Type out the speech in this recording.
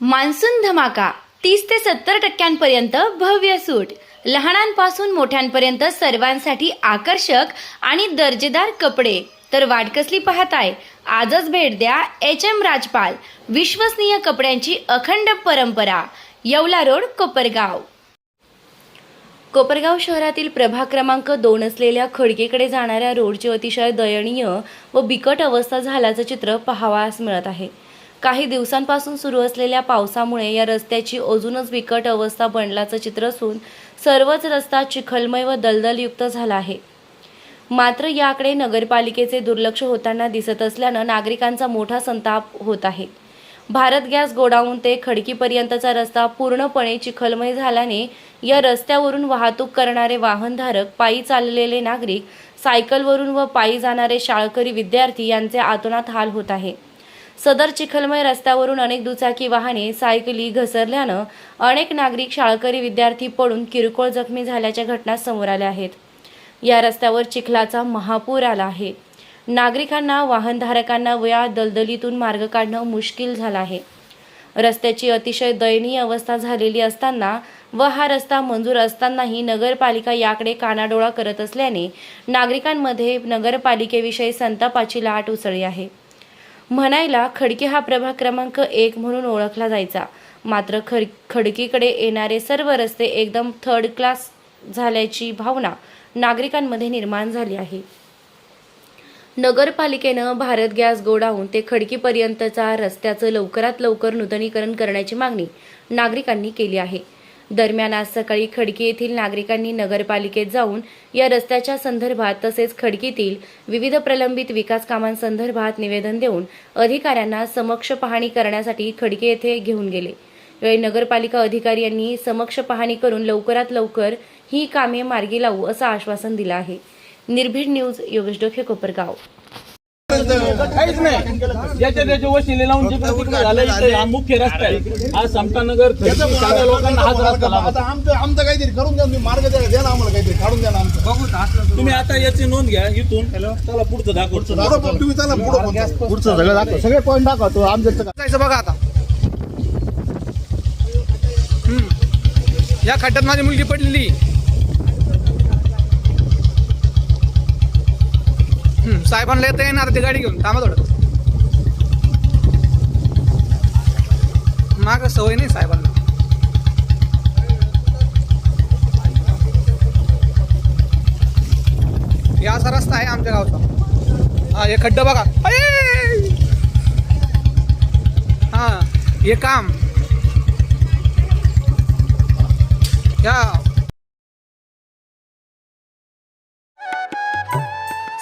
Monsoon धमाका तीस ते सत्तर टक्क्यांपर्यंत भव्य सूट. लहानांपासून मोठ्यांपर्यंत सर्वांसाठी आकर्षक आणि दर्जेदार कपडे. तर वाट कसली पाहताय? आजच भेट द्या एच एम राजपाल विश्वसनीय कपड्यांची अखंड परंपरा येवला रोड कोपरगाव. कोपरगाव शहरातील प्रभाग क्रमांक दोन असलेल्या खडकेकडे जाणाऱ्या रोडची अतिशय दयनीय व बिकट अवस्था झाल्याचं चित्र पाहावयास मिळत आहे. काही दिवसांपासून सुरू असलेल्या पावसामुळे या रस्त्याची अजूनच बिकट अवस्था बनल्याचं चित्र असून सर्वच रस्ता चिखलमय व दलदलयुक्त झाला आहे. मात्र याकडे नगरपालिकेचे दुर्लक्ष होताना दिसत असल्यानं नागरिकांचा मोठा संताप होत आहे. भारत गॅस गोडाऊन ते खडकीपर्यंतचा रस्ता पूर्णपणे चिखलमय झाल्याने या रस्त्यावरून वाहतूक करणारे वाहनधारक पायी चाललेले नागरिक सायकलवरून व पायी जाणारे शाळकरी विद्यार्थी यांचे आतोनात हाल होत आहे. सदर चिखलमय रस्त्यावरून अनेक दुचाकी वाहने सायकली घसरल्यानं अनेक नागरिक शाळकरी विद्यार्थी पडून किरकोळ जखमी झाल्याच्या घटना समोर आल्या आहेत. या रस्त्यावर चिखलाचा महापूर आला आहे. नागरिकांना वाहनधारकांना वया दलदलीतून मार्ग काढणं मुश्किल झालं आहे. रस्त्याची अतिशय दयनीय अवस्था झालेली असताना व हा रस्ता मंजूर असतानाही नगरपालिका याकडे कानाडोळा करत असल्याने नागरिकांमध्ये नगरपालिकेविषयी संतापाची लाट उसळली आहे. म्हणायला खडकी हा प्रभाग क्रमांक एक म्हणून ओळखला जायचा. मात्र खड खडकीकडे येणारे सर्व रस्ते एकदम थर्ड क्लास झाल्याची भावना नागरिकांमध्ये निर्माण झाली आहे. नगरपालिकेनं भारत गॅस गोडाऊन ते खडकीपर्यंतचा रस्त्याचं लवकरात लवकर नूतनीकरण करण्याची मागणी नागरिकांनी केली आहे. दरम्यान आज सकाळी खडकी येथील नागरिकांनी नगरपालिकेत जाऊन या रस्त्याच्या संदर्भात तसेच खडकीतील विविध प्रलंबित विकास कामांसंदर्भात निवेदन देऊन अधिकाऱ्यांना समक्ष पाहणी करण्यासाठी खडकी येथे घेऊन गेले. यावेळी नगरपालिका अधिकारी यांनी समक्ष पाहणी करून लवकरात लवकर ही कामे मार्गी लावू असं आश्वासन दिलं आहे. निर्भीड न्यूज योगेश डोखे कोपरगाव. काहीच नाही. ज्याच्या त्याच्या वशिले लावून जिकडे तिकडे झालं इथे हा मुख्य रस्ता आहे. हा समतानगर सगळ्या लोकांना हाच रस्ता आता आमचं आमचं काहीतरी करून द्या तुम्ही मार्ग द्या द्या ना आम्हाला काहीतरी काढून द्या ना आमचं. तुम्ही आता याची नोंद घ्या इथून. चला पुढचं दाखवतो. पुढं तुम्ही चला पुढं पुढचं सगळं दाखव सगळे पॉईंट दाखवतो आमचं जायचं बघा आता. हम्म. या खड्ड्यात माझी मुलगी पडलेली. साहेबांना येता येणार ती गाडी घेऊन थांबा थोडं माग सवय नाही साहेबांना. या असा रस्ता आहे आमच्या गावचा. हा हे खड्डा बघा. हा हे काम. या.